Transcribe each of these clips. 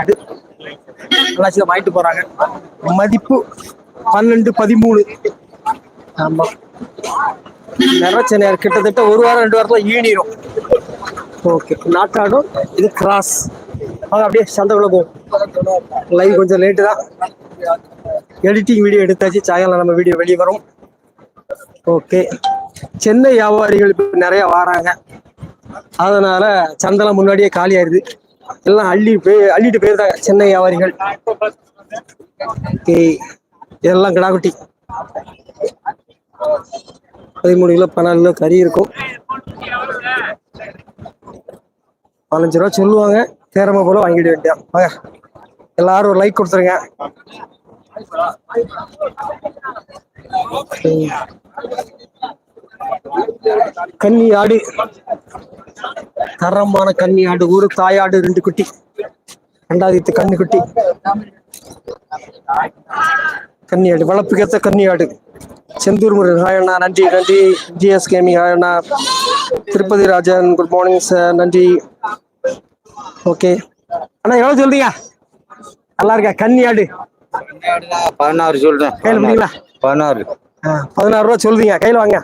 ஆடு எல்லாச்சும் வாங்கிட்டு போறாங்க. மதிப்பு பன்னெண்டு பதிமூணு. ஆமா. நிறச்சனையார் கிட்டத்தட்ட ஒரு வாரம் ரெண்டு வாரத்துல ஈனிரும். ஓகே. நாட்டாடும் இது கிராஸ் அது அப்படியே சந்தைக்குள்ள போகும் லைவ் கொஞ்சம் லேட்டு தான். எடிட்டிங் வீடியோ எடுத்தாச்சு. சாயங்காலம் நம்ம வீடியோ வெளியே வரும். ஓகே. சென்னை வியாபாரிகள் இப்போ நிறைய வராங்க. அதனால சந்தலம் முன்னாடியே காலி ஆயிருது எல்லாம் அள்ளி போய் அள்ளிட்டு போயிருந்தாங்க. சென்னை வியாபாரிகள். இதெல்லாம் கிடாக்குட்டி பதிமூணு கிலோ பன்னெண்டு கிலோ கறி இருக்கும். பதினஞ்சு ரூபா சொல்லுவாங்க. தேரமா போல வாங்கிட வேண்டியான் வாங்க. எல்லாரும் ஒரு லைக் கொடுத்துருங்க. கன்னி ஆடு தரமான கன்னி ஆடு ஒரு தாயாடு ரெண்டு குட்டி. ரெண்டாவது கன்னி குட்டி. கன்னி ஆடு வளர்ப்புக்கேத்த கன்னி ஆடு செந்தூர் முருகன். ஹாய் அண்ணா. நன்றி நன்றி. ஜிஎஸ் கேமிங் ஹாய் அண்ணா. Tirupati Rajan. Good morning sir நன்றி. ஓகே. அண்ணா எவ்வளவு சொல்றீங்க? நல்லா இருக்கா? கன்னி ஆடு பதினாறு சொல்றேன். கையில் பதினாறு. பதினாறு ரூபா சொல்றீங்க. கையில் வாங்க.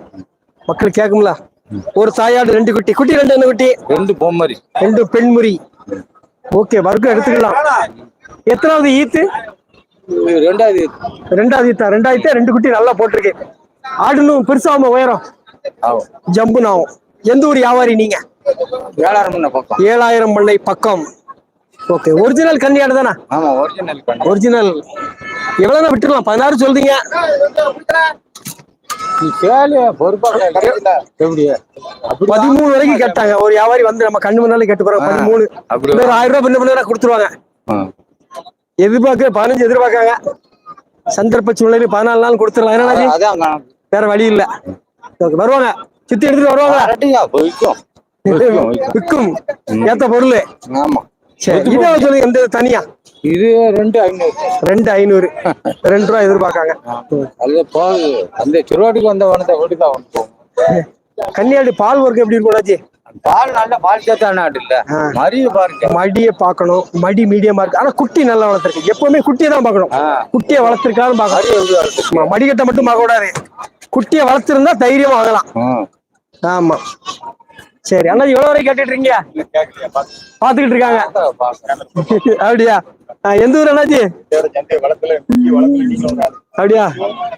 மக்கள் கேட்கும்ல ஒரு தாயாடு ரெண்டு குட்டி. குட்டி ரெண்டு என்ன குட்டி? ரெண்டு பொம்மரி. ரெண்டு பெண்முறி. ஓகே வர்க்கம் எடுத்துக்கலாம். எத்தனாவது ஈத்து? ரெண்டாவது ரெண்டாவது ஈத்தா? ரெண்டாயிரத்து ரெண்டு குட்டி நல்லா போட்டிருக்கு. ஆடுனும் பெருசாகும் உயரம்? ஆகும் ஜம்புன் ஆகும் எந்த ஊர் வியாபாரி நீங்க? ஏழாயிரம் பண்ண பக்கம். ஏழாயிரம் பண்ணை பக்கம். ஓகே ஒரிஜினல் கன்னியாடு தானே? ஆமா ஒரிஜினல் ஒரிஜினல் எவ்வளவு பதினாறு சொல்றீங்க. பதிமூணு வரைக்கும் கேட்டாங்க. ஒரு வியாபாரி வந்து நம்ம கண்ணு முன்னாலே கேட்டு போறாங்க. பதிமூணு. இன்னொரு ஆயிரம் ரூபாய் பின்ன பின்ன கொடுத்துருவாங்க. எதிர்பார்க்க பதினஞ்சு எதிர்பார்க்காங்க. சந்தர்ப்ப சூழ்நிலை பதினாலு நாள் கொடுத்துடலாம். கணக்கு. வேற வழி இல்ல. வருவாங்க. சுத்தி எடுத்துட்டு வருவாங்க. விற்கும் ஏத்த பொருள். ஆமா. இதை சொல்லுங்க எந்த தனியா? இது ரெண்டு ஐநூறு. ரெண்டு ஐநூறு. ரெண்டு ரூபா எதிர்பார்க்காங்க. போகுது அந்த வந்த வனத்தை போகும்? கன்னியாடி பால் ஒர்க் எப்படி இருக்கும் அண்ணாச்சி? பால் நல்ல பால் சேர்த்தா நாடு இல்ல. பாருங்க. மடியை பார்க்கணும் மடி மீடியமா இருக்கு. ஆனா குட்டி நல்லா வளர்த்துருக்கு. எப்பவுமே குட்டியை தான் பார்க்கணும். ஆ. குட்டியை வளர்த்துருக்கான்னு பார்க்கணும். ஆமா, மடிக்கட்டை மட்டும் பார்க்க கூடாது. குட்டியை வளர்த்திருந்தா தைரியமா வாங்கலாம். ஆமா. சரி அண்ணா எவ்வளவு வரைக்கும் கேட்டுட்டு இருக்கீங்க? பாத்துக்கிட்டு இருக்காங்க. அப்படியா? எந்த ஊர் அண்ணாச்சி? அப்படியா?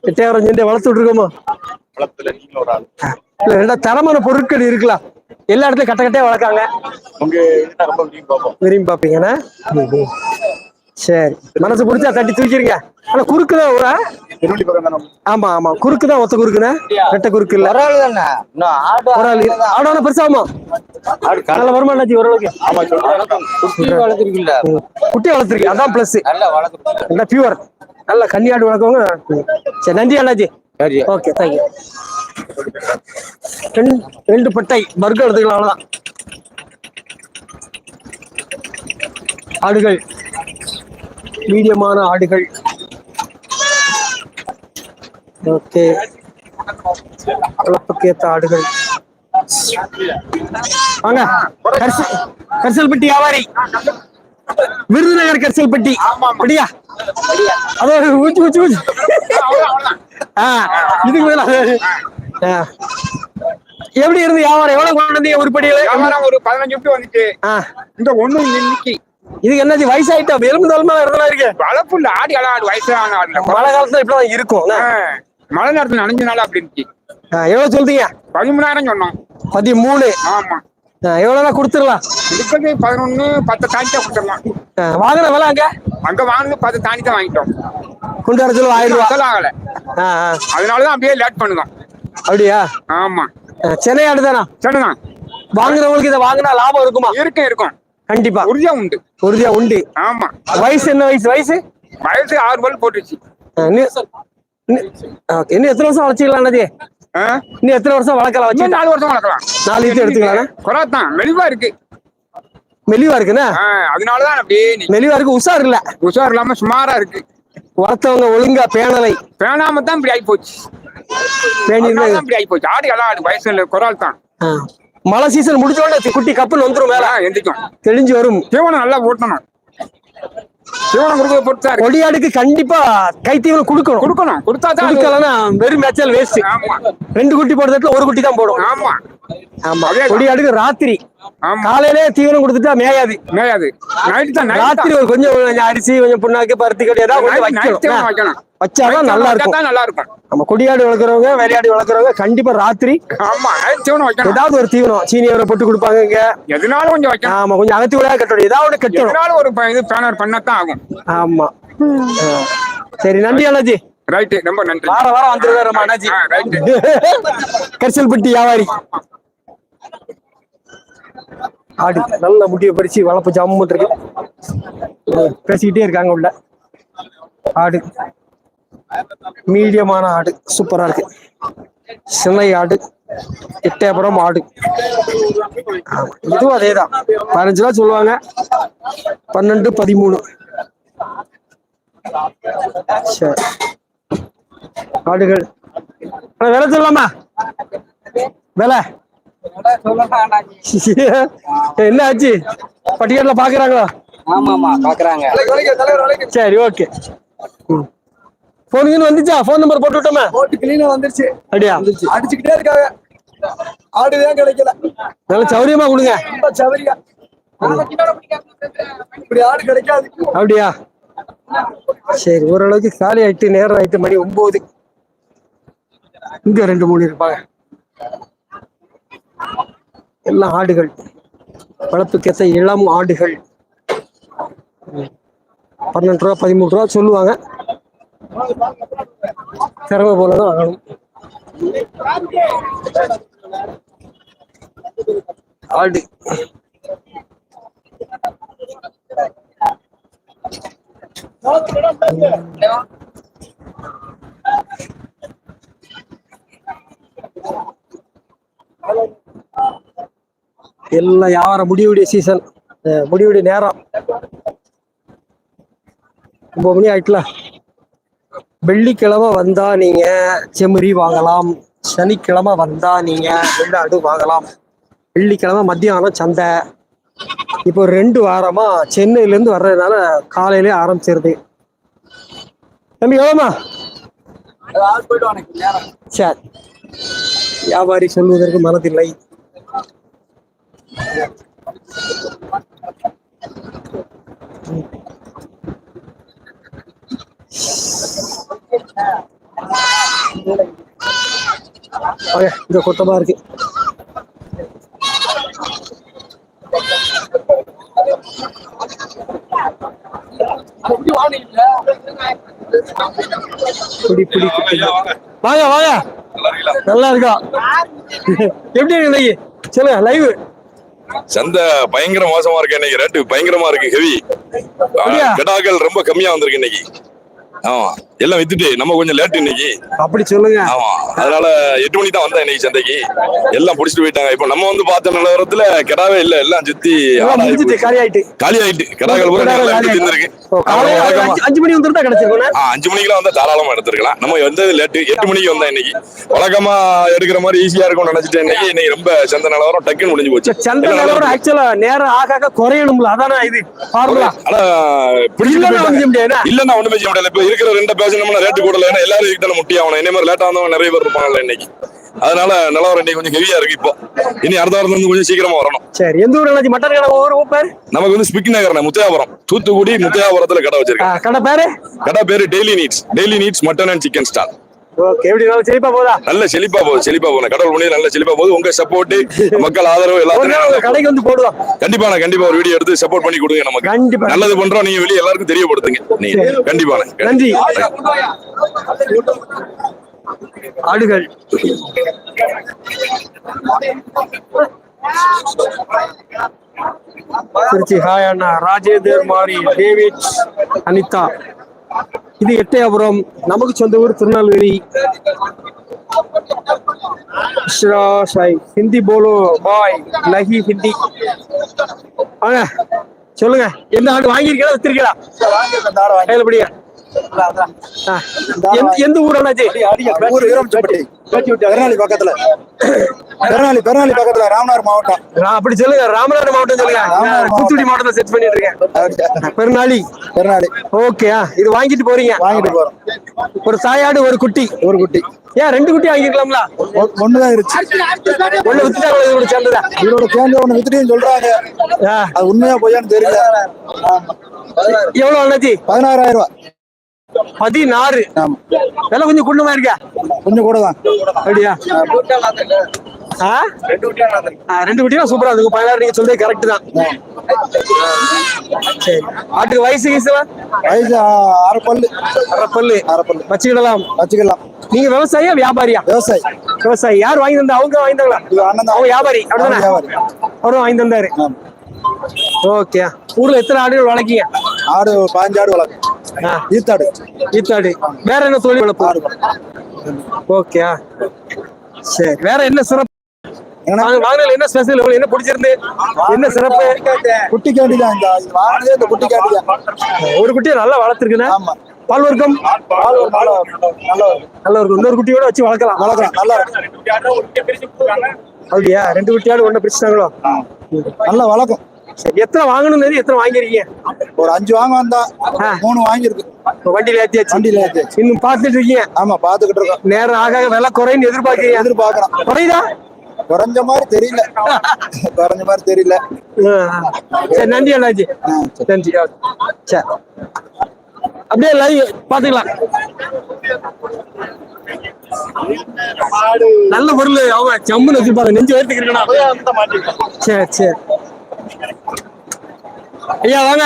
எட்டாயிரம் செஞ்சு வளர்த்து விட்டுருக்கோமோ? ஆ, இல்ல ரெண்டா தரமான பொருட்கள் இருக்கலாம். எல்லா இடத்துலயும் கட்ட கட்டையா வளர்க்காங்க. விரும்பி பாப்பீங்கண்ணா சரி. மனசு பிடிச்சா தட்டி தூக்கிருங்க. ஆனா குறுக்கு தான். ஊரா ஆமா ஆமா. குறுக்கு தான் ஒத்த குறுக்குண்ணே? ரெட்டை குறுக்கு இல்ல. ஒரு ஆளு ஆடு ஒரு ஆடான பெருசாமா ஆடு நல்ல வருமா அண்ணாச்சி ஓரளவுக்கு? குட்டி வளர்த்துருக்கு அதான் பிளஸ் நல்லா பியூர் நல்ல கன்னியாடு வளர்க்கவங்க சரி நன்றி சரி. ஓகே தேங்க்யூ ரெண்டு ரெண்டு பட்டை. பர்கர் எடுத்துக்கலாம் அவ்வளோதான் ஆடுகள். மீடியமான ஆடுகள். ஓகே. வளர்ப்புக்கேத்த ஆடுகள். வாங்க. கரிசல் கரிசல்பட்டி வியாபாரி. விருதுநகர் கரிசல்பட்டி. அப்படியா? அதோ ஊச்சு ஊச்சு ஊச்சு. ஆ இதுக்கு மேல. எப்படி இருந்து வியாபாரம்? எவ்வளவு கொண்டு வந்தீங்க உருப்படியில ஒரு பதினஞ்சு வந்துச்சு. இந்த ஒண்ணு இன்னைக்கு. இதுக்கு என்னது வயசாயிட்டா? எலும்பு தளமா இருந்தெல்லாம் இருக்கு? வளர்ப்பு இல்ல ஆடி ஆடு வயசான ஆடுல மழை காலத்துல இப்படிதான் இருக்கும் மழை நேரத்துல நனைஞ்ச நாள் அப்படி இருந்துச்சு. எவ்வளவு சொல்றீங்க? பதிமூணாயிரம் சொன்னோம். பதிமூணு. ஆமா. எவ்வளவுதான் கொடுத்துடலாம். இருக்கிறது பதினொன்னு பத்து தாண்டி தான் கொடுத்துடலாம் வாங்கின விலை அங்க? அங்க வாங்கினது பத்து தாண்டி தான் வாங்கிட்டோம் குண்டாரத்துல ஆயிரம் ரூபா. அசல் ஆகல. ஆ, ஆ. அதனாலதான் அப்படியே லேட் பண்ணுதோம். அப்படியா? ஆமா. சென்னை ஆடுதானா? சரிதான் வாங்குறவங்களுக்கு இதை வாங்கினா லாபம் இருக்குமா? இருக்கும் இருக்கும். கண்டிப்பா. உறுதியா உண்டு. உறுதியா உண்டு. ஆமா. வயசு என்ன வயசு வயசு? வயசு ஆறு பல் போட்டுச்சு. இன்னும் எத்தனை வருஷம் வளர்ச்சிக்கலாம் அண்ணாச்சி ஆ? இன்னும் எத்தனை வருஷம் வளர்க்கலாம் வச்சு? நாலு வருஷம் வளர்க்கலாம். நாலு இது எடுத்துக்கலாம் குறை தான். மெலிவா இருக்கு. மெலிவா இருக்குண்ணா அதனாலதான் அப்படியே நீ மெலிவா இருக்கு உஷார் இல்ல. உஷார் இல்லாம சுமாரா இருக்கு. வளர்த்தவங்க ஒழுங்கா பேணலை. பேணாம தான் இப்படி ஆகி போச்சு பேணி இப்படி ஆகி போச்சு ஆடு எல்லாம் ஆடு. வயசு இல்லை குறால் தான். மழை சீசன் முடிச்ச உடனே குட்டி கப்புன்னு வந்துரும் மேல. எந்திரிக்கும் தெளிஞ்சு வரும். தீவனம் நல்லா ஊட்டணும் தீவனம் கொடுக்க பொறுத்தா கொடியாடுக்கு கண்டிப்பா கைத்தீவனம் கொடுக்கணும். கொடுக்கணும். கொடுத்தா தான் கொடுக்கலன்னா வெறும் மேய்ச்சல் வேஸ்ட் ரெண்டு குட்டி போடுறதுல ஒரு குட்டி தான் போடும். ஆமா. ஆமா. கொடியாடுக்கு ராத்திரி. ஆமா. காலையிலே தீவனம் கொடுத்துட்டா மேயாது. மேயாது. நைட்டு தான் ராத்திரி கொஞ்சம் கொஞ்சம் அரிசி கொஞ்சம் புண்ணாக்கு பருத்தி கொடி ஏதாவது தீவனம் வைக்கணும். வச்சாதான் நல்லா இருக்கும். நல்லா இருக்கும் நம்ம கொடியாடு வளர்க்குறவங்க வேலையாடு வளர்க்குறவங்க கண்டிப்பா ராத்திரி ஆமா தீவனம் வைக்கணும். ஏதாவது ஒரு தீவனம் சீனி அவரை போட்டு கொடுப்பாங்க இங்க. எதுனாலும் கொஞ்சம் வைக்கணும். ஆமா கொஞ்சம் அகத்தி விட கட்டணும் ஏதாவது ஒண்ணு கட்டணும். எதுனாலும் ஒரு இது பேனர் பண்ணத்தான் ஆகும். ஆமா. சரி நன்றி அண்ணாஜி. ரைட்டு ரொம்ப நன்றி. வார வாரம் வந்துருவாரு நம்ம அண்ணாஜி. ரைட்டு. கரிசல்பட்டி வியாபாரி. ஆடு நல்ல முட்டியை பறிச்சு வளர்ப்பு ஜம்முன் இருக்கு பேசிக்கிட்டே இருக்காங்க உள்ள. ஆடு. மீடியமான ஆடு சூப்பரா இருக்கு. சின்னை ஆடு எட்டயபுரம் ஆடு. இதுவும் அதேதான். பதினஞ்சு ரூபா சொல்லுவாங்க. பன்னெண்டு பதிமூணு. சரி. ஆடுகள். விலை சொல்லலாமா? விலை? என்ன ஆச்சு? பட்டியல பாக்குறாங்களா? ஆமா ஆமா பாக்குறாங்க. சரி ஓகே போனுங்கன்னு வந்துச்சா? போன் நம்பர் போட்டு விட்டோமே. போட்டு கிளீனா வந்துருச்சு. அப்படியா? அடிச்சுக்கிட்டே இருக்காங்க. ஆடுதான் கிடைக்கல. நல்ல சௌரியமா கொடுங்க. ரொம்ப சவரியா இப்படி ஆடு கிடைக்காது. அப்படியா? சரி ஓரளவுக்கு காலி ஆயிட்டு நேரம் ஆயிட்டு மணி ஒன்பது. இங்க ரெண்டு மூணு இருப்பாங்க. எல்லாம் ஆடுகள். வளர்ப்புக்கேற்ற இளம் ஆடுகள். பன்னெண்டு ரூபா பதிமூணு ரூபா சொல்லுவாங்க. திறமை போலதான் ஆகணும். ஆடு. எல்லாம் வியாபாரம் முடிவுடைய சீசன் முடிவுடைய நேரம். ஒன்பது மணி ஆயிட்டலாம் வெள்ளிக்கிழமை வந்தா நீங்க செம்மறி வாங்கலாம் சனிக்கிழமை வந்தா நீங்க வெள்ளாடு வாங்கலாம். வெள்ளிக்கிழமை மத்தியானம் சந்தை. இப்போ ரெண்டு வாரமா சென்னையில இருந்து வர்றதுனால காலையிலே ஆரம்பிச்சிருது. தம்பி எவ்வளோமா சரி வியாபாரி சொல்வதற்கு மனதில்லை. ஓகே கொட்டமா இருக்கு. பிடி பிடி குட்டி. வாங்க வாங்க நல்லா இருக்கா? எப்படி இருக்கு சொல்லுங்க லைவ் சந்தை பயங்கர மோசமா இருக்கு இன்னைக்கு. ரேட்டு பயங்கரமா இருக்கு ஹெவி? கடாக்கள் ரொம்ப கம்மியா வந்திருக்கு இன்னைக்கு. ஆமா. எல்லாம் வித்துட்டு நம்ம கொஞ்சம் லேட் இன்னைக்கு. அப்படி சொல்லுங்க. ஆமா. அதனால எட்டு மணிக்கு தான் வந்தேன் இன்னைக்கு சந்தைக்கு. எல்லாம் புடிச்சிட்டு போயிட்டாங்க. இப்ப நம்ம வந்து பார்த்த நிலவரத்துல கிடாவே இல்ல. எல்லாம் சுத்தி. காலி ஆயிட்டு காலி ஆயிட்டு. கிடாக்கள் அஞ்சு- மணி வந்துருந்தா கிடைச்சிருக்கோம் அஞ்சு மணிக்கெல்லாம் வந்தா தாராளமா எடுத்துருக்கலாம். நம்ம வந்தது லேட்டு எட்டு மணிக்கு வந்தேன் இன்னைக்கு. வழக்கமா எடுக்கிற மாதிரி ஈஸியா இருக்கும்னு நினைச்சிட்டேன் இன்னைக்கு. இன்னைக்கு ரொம்ப சந்தை நிலவரம் டக்குன்னு முடிஞ்சு போச்சு. சந்தை நிலவரம். ஆக்சுவலா நேரம் ஆக ஆக குறையணும்ல. அதானே இது ஃபார்முலா ஆனா பிடிச்சிட்டு இல்லன்னா ஒண்ணுமே செய்ய முடியல இருக்கிற ரெண்டு பேசணும்னா ரேட்டு கூடல. ஏன்னா எல்லாரும் இதுக்கு முட்டி ஆகணும். என்ன மாதிரி லேட்டா வந்தவங்க நிறைய பேர் இருப்பாங்கல்ல இன்னைக்கு. அதனால நிலவரம் இன்னைக்கு கொஞ்சம் ஹெவியா இருக்கு இப்போ. இனி அடுத்த வாரத்துல இருந்து கொஞ்சம் சீக்கிரமா வரணும். சரி எந்த ஊர் அண்ணாச்சி? மட்டன் கடை ஊர் ஊர் பேர்? நமக்கு வந்து ஸ்பிக் நகர் முத்தையாபுரம். தூத்துக்குடி முத்தையாபுரத்துல கடை வச்சிருக்கேன். கடை பேரு? கடை பேரு daily needs daily needs mutton and chicken stall நல்லா செழிப்பா போகுது செழிப்பா போகுது. கடவுள் பண்ணி நல்ல செழிப்பா போகுது. உங்க சப்போர்ட் மக்கள் ஆதரவு எல்லாத்தையும் கடைக்கு வந்து போடுவோம் கண்டிப்பா நான் கண்டிப்பா ஒரு வீடியோ எடுத்து சப்போர்ட் பண்ணி கொடுங்க நமக்கு. கண்டிப்பா. நல்லது பண்றோம் நீங்க வெளியே எல்லாருக்கும் தெரியப்படுத்துங்க. நீங்க கண்டிப்பா. நன்றி. ஆடுகள். திருச்சி ஹாய் அண்ணா. ராஜேந்தர் மாரி டேவிட் அனிதா. இது எட்டயபுரம் நமக்கு சொந்த ஊர் திருநெல்வேலி. ஹிந்தி போலோ பாய். லஹி ஹிந்தி. சொல்லுங்க. எந்த ஆடு வாங்கியிருக்கீங்களா வித்திருக்கீங்களா? கையில. எந்த- ஊர் அண்ணாச்சி ஊர் வீரம்சப்பட்டி பெருநாளி பக்கத்துல. பெருநாளி பெருநாளி பக்கத்துல ராமநாதர் மாவட்டம். அப்படி சொல்லுங்க. ராமநாதபுரம் மாவட்டம் சொல்லுங்க. தூத்துக்குடி மாவட்டத்தை செட் பண்ணிட்டு இருக்கேன். பெருநாளி. பெருநாளி. ஓகே இது வாங்கிட்டு போறீங்க. வாங்கிட்டு போறோம். ஒரு தாயாடு ஒரு குட்டி. ஒரு குட்டி. ஏன் ரெண்டு குட்டி வாங்கிக்கலாம்ல ஒண்ணுதான் இருந்துச்சு. ஒண்ணு வித்துட்டாங்களா இது கூட சேர்ந்ததா இதோட சேர்ந்து ஒண்ணு வித்துட்டு சொல்றாங்க. அது உண்மையா பொய்யான்னு தெரியல. எவ்வளவு அண்ணாச்சி பதினாறாயிரம் ரூபாய். பதினாறு. விலை கொஞ்சம் குண்டுமா இருக்கா கொஞ்சம் கூட தான் அப்படியா ரெண்டு குட்டியும் சூப்பரா இருக்கு பதினாறு நீங்க சொல்றது கரெக்ட் தான். சரி. ஆட்டுக்கு வயசு வயசு ஆ- அரை பல்லு. அரை பல்லு. அரை பல்லு. வச்சுக்கிடலாம். வச்சுக்கலாம் நீங்க விவசாயியா வியாபாரியா? விவசாயி. விவசாயி. யார் வாங்கி தந்தா? அவங்க வாங்கி தந்தாங்களா? அவங்க வியாபாரி. அப்படிதானே. அவரும் வாங்கி தந்தாரு. ஓகே. ஊர்ல எத்தனை ஆடுகள் வளர்க்கீங்க? ஆடு பதினஞ்சு ஆடு வளர்க்கும் ஆ, ஈத்தாடு. ஈத்தாடு. வேற என்ன தொழில் வளர்ப்பு? ஓகே சரி வேற என்ன சிறப்பு? வாங்கினதுல என்ன ஸ்பெஷல் உங்களுக்கு என்ன பிடிச்சிருந்து? என்ன சிறப்பு? குட்டி கேண்டி தான் இந்த குட்டி கேண்டி தான் ஒரு குட்டியை நல்லா வளர்த்துருக்குண்ணே. ஆமா. பால் வர்க்கம் நல்லா இருக்கும் இன்னொரு குட்டியோட வச்சு வளர்க்கலாம். வளர்க்கலாம் நல்லா இருக்கும் அப்படியா? ரெண்டு குட்டியாடு ஒண்ணு பிரிச்சுட்டாங்களோ? நல்லா வளர்க்கும். சரி எத்தனை வாங்கணும்னு எத்தனை வாங்கிருக்கீங்க ஒரு அஞ்சு வாங்க வந்தா. மூணு வாங்கியிருக்கு. இப்ப வண்டியில ஏத்தியாச்சு? வண்டியில ஏத்தியாச்சு. இன்னும் பார்த்துட்டு இருக்கீங்க? ஆமா பாத்துக்கிட்டு இருக்கோம். நேரம் ஆக விலை குறைன்னு எதிர்பார்க்கறீங்க? எதிர்பார்க்கறோம். குறையுதா? குறைஞ்ச மாதிரி தெரியல. குறைஞ்ச மாதிரி தெரியல. சரி நன்றி சரி. நன்றி. சரி. அப்படியே லைவ் பாத்துக்கலாம் நல்ல பொருள். அவங்க ஜம்முன்னு வச்சிருப்பாங்க. நெஞ்சு வயிற்றுக்கு சரி சரி. ஐயா வாங்க.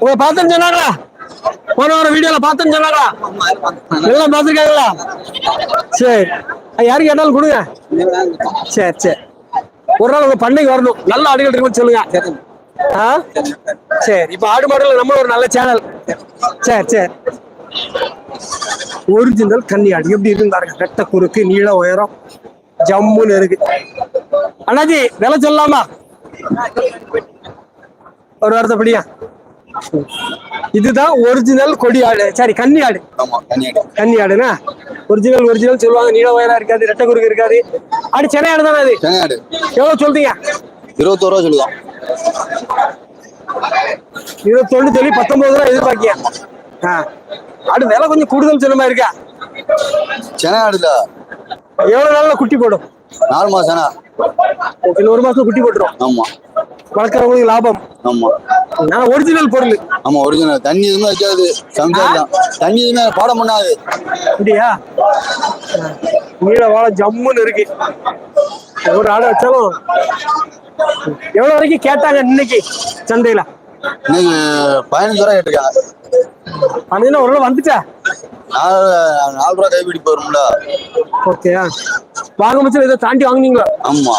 உங்களை பார்த்தேன்னு சொன்னாங்களா? போன வாரம் வீடியோல பார்த்தேன்னு சொன்னாங்களா? எல்லாம் பார்த்துருக்காங்களா? சரி. யாரு கேட்டாலும் கொடுங்க. சரி சரி. ஒரு நாள் உங்க பண்ணைக்கு வரணும். நல்ல ஆடுகள் இருக்குன்னு சொல்லுங்க. ஆ? சரி. இப்ப ஆடு மாடுல நம்ம ஒரு நல்ல சேனல் சரி சரி. ஒரிஜினல் கன்னி ஆடு. எப்படி இருக்குன்னு பாருங்க. ரெட்ட குறுக்கு நீள உயரம். ஜம்முன்னு இருக்கு. அண்ணாஜி விலை சொல்லலாமா? ஒரு வாரத்தைப்படியா இதுதான் ஒரிஜினல் கொடி ஆடு. சரி கன்னி ஆடு. கன்னி ஆடுனா? ஒரிஜினல் ஒரிஜினல் சொல்லுவாங்க. நீள உயரம் இருக்காது ரெட்டை குறுக்கு இருக்காது. ஆடு சென்னை ஆடு தானே அது? எவ்வளவு சொல்றீங்க? இருபத்தோரு ரூபா சொல்லுதான். இருபத்தொன்னு சொல்லி பத்தொன்பது ரூபா எதிர்பார்க்கியா? ஆடு விலை கொஞ்சம் கூடுதல் சொன்ன மாதிரி இருக்கா சென்னையாடுல எவ்வளவு நாள்ல குட்டி போடும்? நாலு மாசம் ஓகே ஒரு மாசம் குட்டி போட்டுரும். ஆமா. வளர்க்குறவங்களுக்கு லாபம். ஆமா. நான் ஒரிஜினல் பொருள். ஆமா ஒரிஜினல் தண்ணி எதுவுமே வைக்காது சம்சாரி தான் தண்ணி எதுவுமே பாடம் பண்ணாது. அப்படியா? நீல வாழை ஜம்முன்னு இருக்கு. ஒரு ஆடை வச்சாலும் எவ்வளவு வரைக்கும் கேட்டாங்க இன்னைக்கு சந்தையில? இன்னைக்கு பதினஞ்சு ரூபா கேட்டிருக்காங்க பன்னெண்டு ஒரு வந்துச்சா? நாலு நாலு ரூபா கைப்பிடி போயிரும்ல ஓகே வாங்க முடிச்சு இதை தாண்டி வாங்குனீங்களா? ஆமா.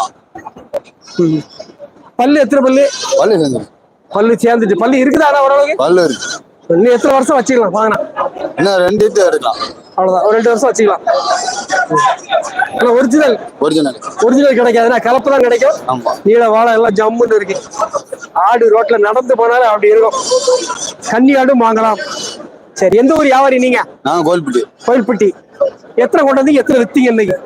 பல்லு எத்தனை பல்லு? பல்லு சேர்ந்து பல்லு சேர்ந்துட்டு. பல்லு இருக்குதா ஓரளவுக்கு? பல்லு இருக்கு. இன்னும் எத்தனை வருஷம் வச்சுக்கலாம் வாங்கினா. இன்னும் ரெண்டு எடுக்கலாம். அவ்வளவுதான். ஒரு ரெண்டு வருஷம் வச்சுக்கலாம். ஆனால் ஒரிஜினல் ஒரிஜினல் ஒரிஜினல் கிடைக்காதுன்னா கலப்பு தான் கிடைக்கும் நீல வாழை எல்லாம் ஜம்முன்னு இருக்கு. ஆடு ரோட்ல நடந்து போனாலும் அப்படி இருக்கும். கன்னி ஆடும் வாங்கலாம். சரி எந்த ஊர் வியாபாரி நீங்க? நான் கோல்பிட்டி கோயில்பட்டி எத்தனை கொண்டு வந்து எத்தனை வித்தீங்க இன்னைக்கு?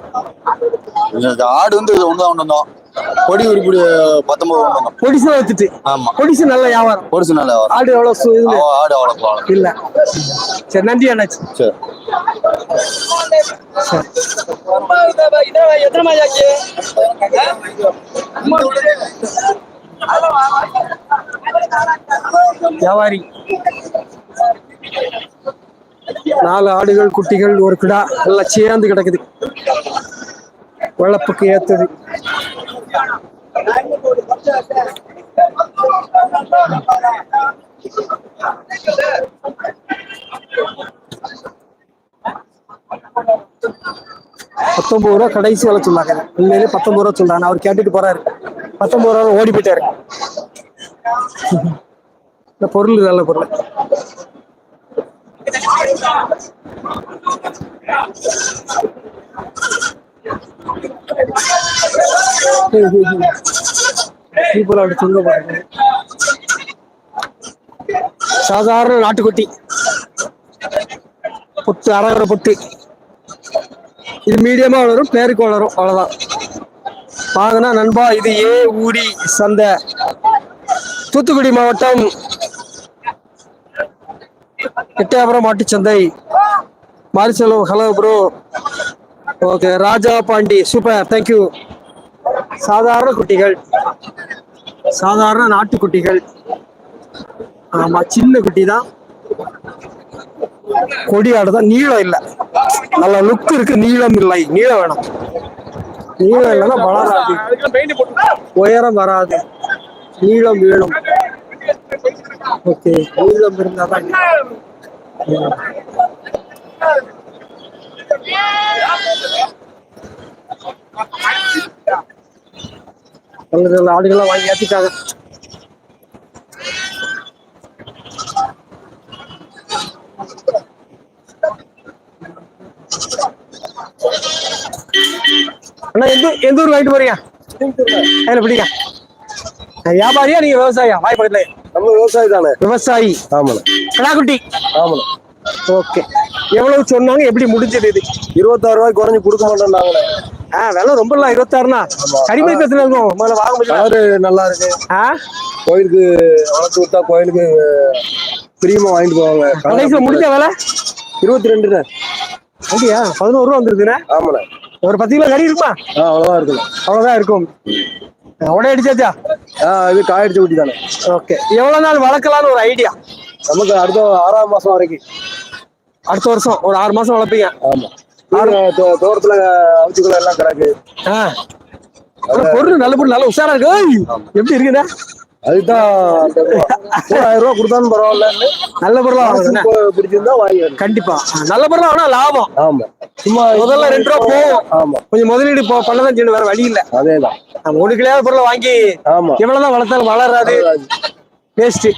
இந்த ஆடு வந்து இது ஒன்று ஒன்று வந்தோம் கொடி உருப்படி பத்தொன்பது வந்தோம். பொடிசு வித்துட்டு. ஆமா. பொடிசு நல்ல வியாபாரம். ஒரிஜினல் ஆடு எவ்வளவு சு- இதுல ஆடு அவ்வளோ இல்ல. சரி நன்றி அண்ணாச்சி. சரி சரி. வியாபாரி. நாலு ஆடுகள் குட்டிகள் ஒரு கிடா எல்லாம் சேர்ந்து கிடக்குது. வளப்புக்கு ஏத்தது பத்தொன்பது ரூபா கடைசி வேலை சொன்னாங்க. உண்மையிலே பத்தொன்பது ரூபா சொல்றாங்க அவர் கேட்டுட்டு போறாரு. பத்தொன்பது ரூபா ஓடி போயிட்டாரு. இந்த பொருள் நல்ல பொருள். People அப்படி தொங்க சாதாரண நாட்டுக்குட்டி. புட்டு அரவரை புட்டு. இது மீடியமா வளரும் பேருக்கு வளரும் அவ்வளவுதான். வாங்கினா நண்பா இது ஏ ஊடி சந்தை. தூத்துக்குடி மாவட்டம் Ettayapuram மாட்டுச்சந்தை Mariselvam hello bro okay Raja Pandi super thank you சாதாரண குட்டிகள். சாதாரண நாட்டுக்குட்டிகள் ஆமா சின்ன குட்டி தான் கொடி ஆடுதான் நீளம் இல்லை. நல்ல லுக் இருக்கு. நீளம் இல்லை. நீளம் வேணும். நீளம் இல்லைன்னா வளராது. உயரம் வராது. நீளம் வேணும். ஓகே நீளம் இருந்தாதான் நல்ல ஆடுகள்லாம் வாங்கி ஏத்திட்டாங்க. அண்ணா எந்த எந்த ஊர் வாங்கிட்டு போறீங்க? அதில் பிடிங்க. வியாபாரியா நீங்க விவசாயியா? வாய் பக்கத்துல நம்ம விவசாயி தானே? விவசாயி. ஆமாண்ணே. கடாக்குட்டி. ஆமாண்ணே. ஓகே. எவ்வளவு சொன்னாங்க எப்படி முடிஞ்சது இது? இருபத்தாறு ரூபாய்க்கு குறைஞ்சு கொடுக்க மாட்டேன்னாங்களே ஆ விலை ரொம்ப இல்லை இருபத்தாறுனா கரிமதி எத்தனை இருக்கும் முதல்ல வாங்க முடியல. கலரு நல்லா இருக்கு. ஆ? கோயிலுக்கு வளர்த்து விட்டா கோயிலுக்கு பிரியமா வாங்கிட்டு போவாங்க. கடைசியில் முடிஞ்ச விலை? இருபத்தி ரெண்டுண்ணே அப்படியா? பதினோரு ரூபா வந்துருக்குண்ணே? ஆமாண்ணே. ஒரு பத்து கிலோ கறி இருக்குமா? ஆ அவ்வளோதான் இருக்குண்ணே. அவ்வளவுதான் இருக்கும். உடனே அடிச்சாச்சா? ஆ இது காயடிச்ச குட்டி தானே ஓகே. எவ்வளவு நாள் வளர்க்கலாம்னு ஒரு ஐடியா? நமக்கு அடுத்த ஆறாம் மாசம் வரைக்கும். அடுத்த வருஷம் ஒரு ஆறு மாசம் வளர்ப்பீங்க. ஆமா. இது தோ- தோட்டத்துல அவுச்சிக்குள்ள எல்லாம் கிடக்கு. ஆனா பொருள் நல்ல பொருள் நல்ல உஷாரா இருக்கு. எப்படி இருக்குண்ணே அதுதான் அந்த மூணாயிரம் ரூபாய் கொடுத்தாலும் பரவாயில்லன்னு. நல்ல பொருளா பிடிச்சிருந்தா வாங்கிடணும் கண்டிப்பா. நல்ல பொருளா வாங்கினா லாபம். ஆமா. சும்மா முதல்ல ரெண்டு ரூபா போகும் ஆமா. கொஞ்சம் முதலீடு போ பண்ணதான் செய்யணும் வேற வழி இல்ல. அதேதான். நம்ம கிலோ பொருளை வாங்கி ஆமா. எவ்வளவுதான் வளர்த்தாலும் வளராது. வேஸ்ட்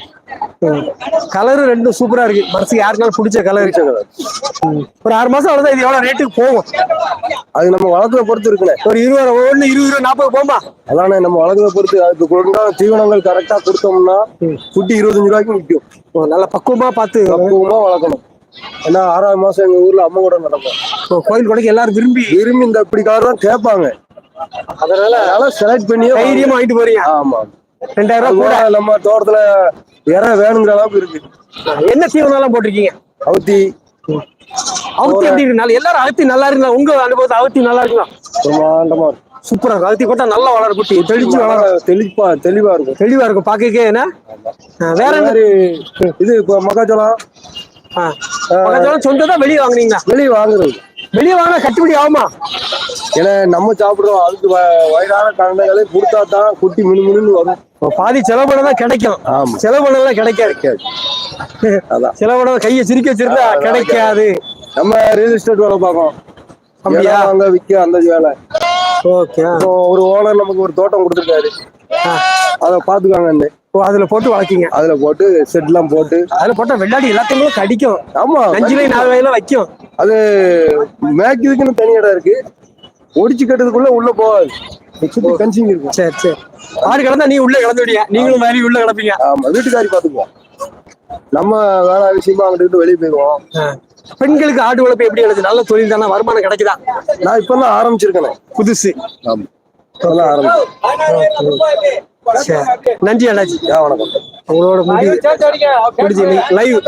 கலரு ரெண்டும் சூப்பரா இருக்கு. மனசுக்கு யாருக்குனாலும் பிடிச்ச கலர். ஒரு ஆறு மாசம் வளர்த்தா இது எவ்வளவு ரேட்டுக்கு போகும். அது நம்ம வளர்க்கற பொறுத்து இருக்குண்ணே. ஒரு இருபது ஒண்ணு இருபது ரூபா நாற்பது போமா அதானே நம்ம வளர்க்கற பொறுத்து அதுக்கு கொடுக்காத தீவனங்கள் கரெக்டா கொடுத்தோம்னா குட்டி இருபத்தஞ்சு ரூபாய்க்கு ஓ, நல்ல பக்குவமா பார்த்து பக்குவமா வளர்க்கணும். ஏன்னா ஆறாவது மாசம் எங்க ஊர்ல அம்மா கூட நடக்கும். கோயில் கொடைக்கு எல்லாரும் விரும்பி. விரும்பி இந்த இப்படி கலர் தான் கேட்பாங்க. அதனால அதனால செலக்ட் பண்ணி தைரியமா வாங்கிட்டு போறீங்க. ஆமா. ரெண்டாயிரம் ரூபாய் கூட. நம்ம தோட்டத்துல இற வேணுங்கிற அளவுக்கு இருக்கு. என்ன தீவனம் போட்டிருக்கீங்க? அவுத்தி. அவுத்தி எப்படி இருக்கு? நல்ல எல்லாரும் அவுத்தி நல்லா இருக்குங்களா? உங்க அனுபவத்தை அவுத்தி நல்லா இருக்குங்களா? இருக்கும் சூப்பரா இருக்கும் அவுத்தி போட்டா நல்லா வளர குட்டி. தெளிச்சு வளர. தெளிப்பா தெளிவா இருக்கும். தெளிவா இருக்கும். பாக்கே என்ன? வேற இது இப்போ மக்காச்சோளம். பக்கத்துல சொந்ததா வெளியே வாங்குனீங்களா? வெளியே வாங்குறது. வெளியே வாங்கினா கட்டுப்படி ஆகுமா? ஏன்னா நம்ம சாப்பிடுறோம். அதுக்கு வ- வயதான கண்டைகளை கொடுத்தா தான் குட்டி மினு மினுன்னு வரும். பாதி செலவு தான் கிடைக்கும். செலவு பண்ணலாம் கிடைக்காது. அதான். செலவு பண்ண கையை சிரிக்க வச்சிருந்தா கிடைக்காது. நம்ம ரியல் எஸ்டேட் வேலை பார்க்கோம் அப்படியா? வாங்க விற்க அந்த வேலை. ஓகே. ஒரு ஓனர் நமக்கு ஒரு தோட்டம் கொடுத்துருக்காரு. அதை பார்த்துக்காங்க ஓ அதுல போட்டு வளர்க்கீங்க. அதுல போட்டு செட்லாம் போட்டு. அதுல போட்டா வெள்ளாடி எல்லாத்தையுமே கடிக்கும். ஆமா. நஞ்சிலே நாலு வயல வைக்கும். அது மேய்க்கிறதுக்குன்னு தனி இடம் இருக்கு. ஒடிச்சு கட்டுறதுக்குள்ள உள்ள போகாது. சுத்தி கன்சிங் இருக்கும். சரி சரி. ஆடு கிடந்தா நீ உள்ள கிடந்து விடிய நீங்களும் மாதிரி உள்ள கிடப்பீங்க. ஆமா வீட்டுக்காரி பாத்துக்குவோம் நம்ம வேலை விஷயமா அங்கிட்டு வெளியே போயிடுவோம். பெண்களுக்கு ஆடு வளர்ப்பு எப்படி எழுது? நல்ல தொழில் தானே? வருமானம் கிடைக்குதா? நான் இப்பதான் ஆரம்பிச்சிருக்கேன். புதுசு. ஆமா. இப்பதான் ஆரம்பிச்சேன் சரி. நன்றி அண்ணாச்சி. வணக்கம். உங்களோட முடிஞ்சு லைவ்